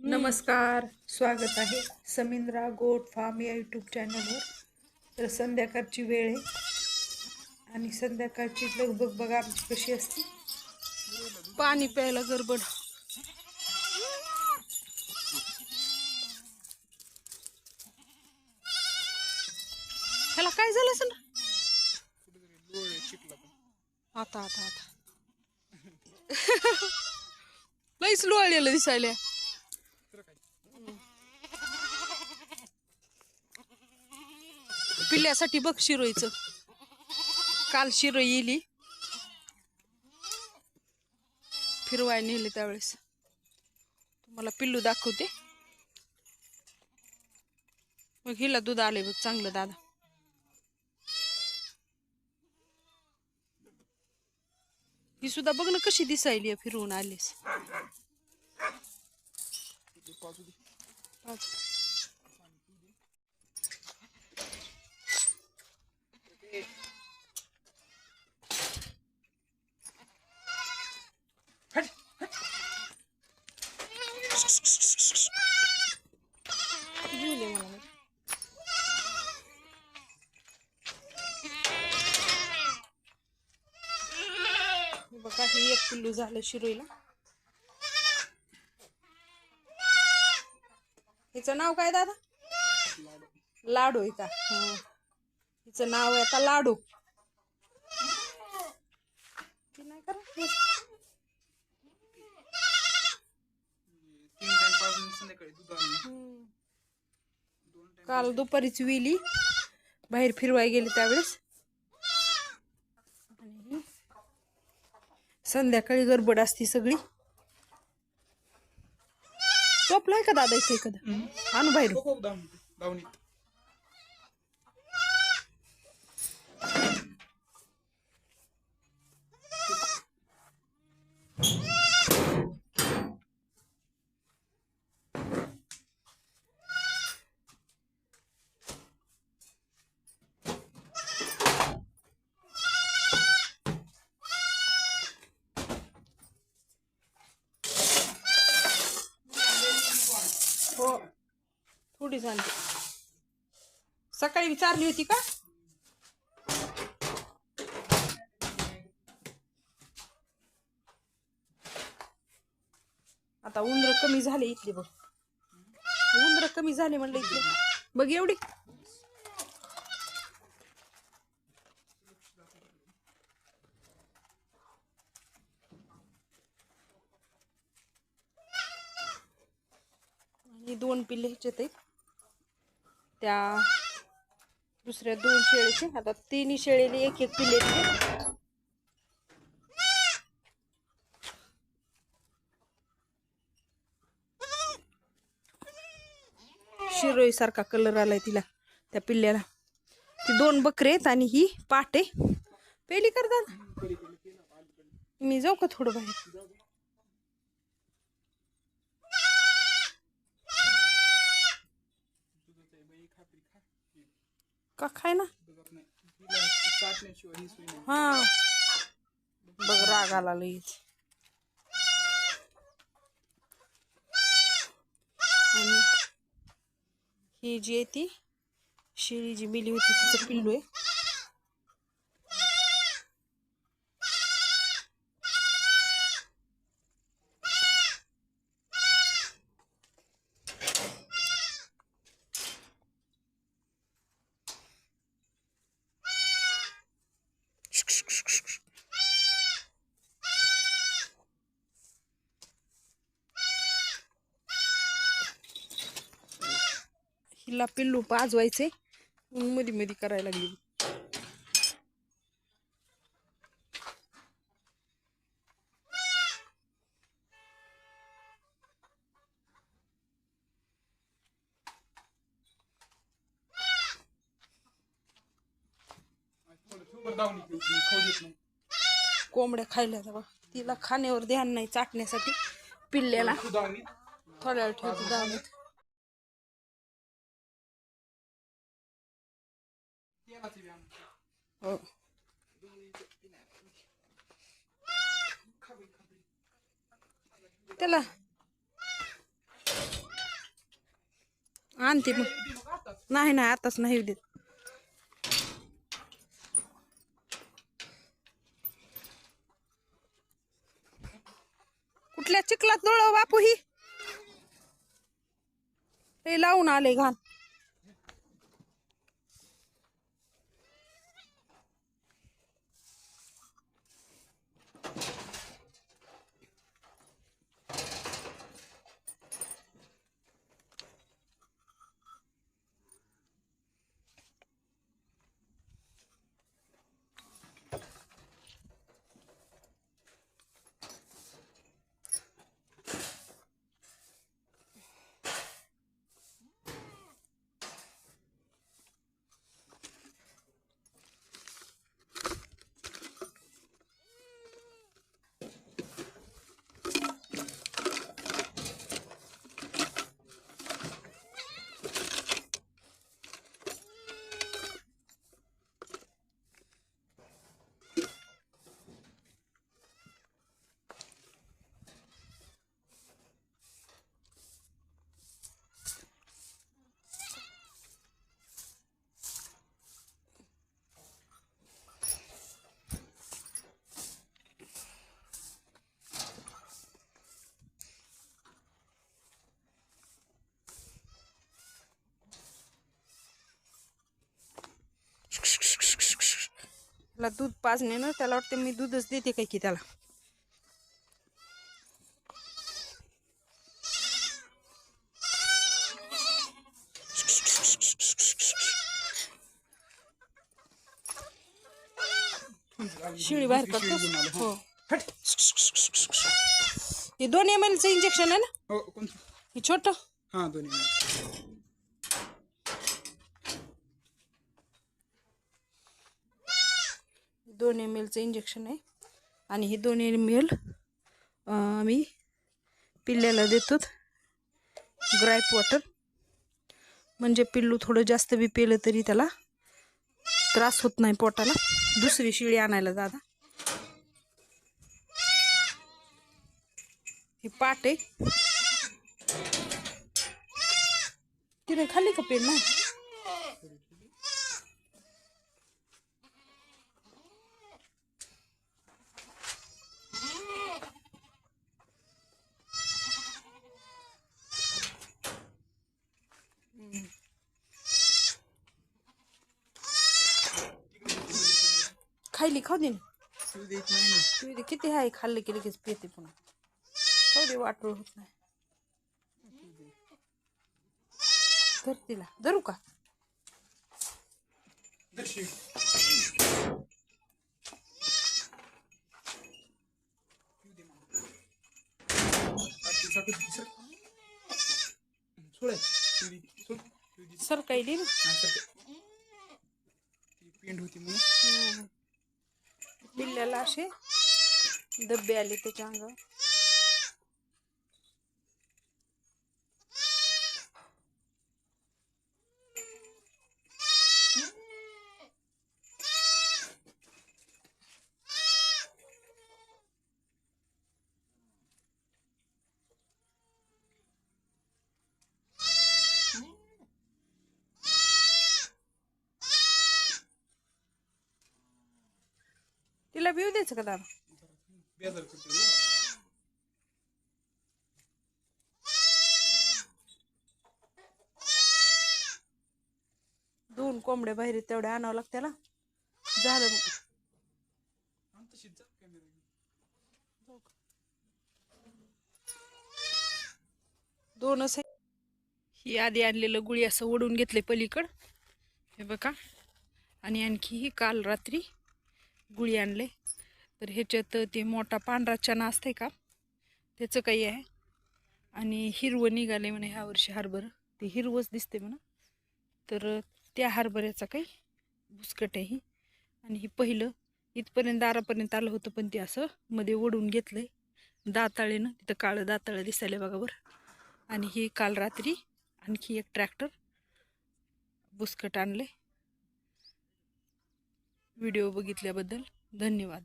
नमस्कार स्वागत आहे समिंद्रा गोट फार्म या यूट्यूब चॅनलवर तर संध्याकाळची वेळ आहे आणि संध्याकाळची लगबग बघा आमची कशी असते. पाणी प्यायला गडबड. ह्याला काय झालं असं आता आता आता. लईच लोळलेलं दिसायला पिल्ल्यासाठी बघ शिरोईचं. काल शिरोई येली. फिरवाय नेले त्यावेळेस. तुम्हाला पिल्लू दाखवते. मग हिला दूध आले बघ चांगलं दादा. ही सुद्धा बघ ना कशी दिसायली फिरवून आलीस. पाच. घेऊन ये मला मग. हे बघा हे एक पिल्लू झालं शिरोईला. हिचं नाव काय दादा? लाडू. आहे का? हं. हिचं नाव आहे आता लाडू. ती नाही करा. काल दुपारीच विली. बाहेर फिरवाय गेले त्यावेळेस आणि संध्याकाळी गडबड असती सगळी. टोपलाय का दादा इथे एखादं? आणू बाहेर. हो, थोडी झाली. सकाळी विचारली होती का? आता उंदर कमी झाले इथले बघ. उंदर कमी झाले म्हणलं इथले. बघ एवढी ही दोन पिल्ले ह्याच्यात आहेत. त्या दुसऱ्या दोन शेळीचे आता तिन्ही शेळीले एक एक पिल्ले शिरोई सारखा कलर आलाय तिला त्या पिल्ल्याला. ती दोन बकरे आहेत आणि ही पाट आहे. पेली करतात मी जाऊ का थोडं बाहेर? का खाय ना? हा. बघ राग आला लगेच आणि ही जी आहे ती शेळी जी मिली होती तिचं पिल्लू आहे. हिला पिल्लू पाजवायचे मध्ये मध्ये करायला लागली. कोंबड्या खायला बघ तिला खाण्यावर ध्यान नाही चाटण्यासाठी पिल्ल्याला. थोड्या वेळ ठेवते दावणीत. हो त्याला. आणते मग. नाही नाही आताच नाही देत. कुठल्या चिखलात लोळ बापू ही? ते लावून आले घाण. त्याला दूध पाजणे ना त्याला वाटतं मी दूधच देते काय की त्याला. शिळी बाहेर करतो हो. हट. हे दोन एम एलचं इंजेक्शन आहे ना? हो हे छोट? हा दोन्ही दोन एम एलचं इंजेक्शन आहे. आणि हे दोन एम एल आम्ही पिल्ल्याला देतो ग्राईप वॉटर म्हणजे पिल्लू थोडं जास्त बी पेलं तरी त्याला त्रास होत नाही पोटाला. दुसरी शिळी आणायला दादा. हे पाट आहे. तिने खाल्ली का पेन? नाही खायली खाऊ दे इथे किती आहे? खाल्लं की लगेच पिते पुन्हा. खाऊ दे वाटोळ होत नाही. धर तिला. धरू का? सर काही ना ती पेंड होती म्हणून पिल्ल्याला असे डब्बे आले त्याच्या अंगावर. तिला पिऊ द्यायचं का दादा? दोन कोंबड्या बाहेर आहेत, तेवढ्या आणावं लागतं त्याला. झालं मग. दोनच आहे ही आधी आणलेलं गुळी असं ओढून घेतले पलीकड. हे बघा. आणि आणखी ही काल रात्री गुळी आणले तर ह्याच्यात ते मोठा पांढरा चना असते का? त्याचं काही आहे. आणि हिरवं निघाले म्हणे ह्या वर्षी हरभरं. ते हिरवंच दिसते म्हणा. तर त्या हरभऱ्याचा काही बुसकट आहे ही. आणि ही पहिलं इथपर्यंत दारापर्यंत आलं होतं पण ते असं मध्ये ओढून घेतलंय. दाताळेनं तिथं काळं दाताळं दिसायला बघा बरं. आणि ही काल रात्री आणखी एक ट्रॅक्टर बुसकट आणले व्हिडिओ बघितल्याबद्दल धन्यवाद.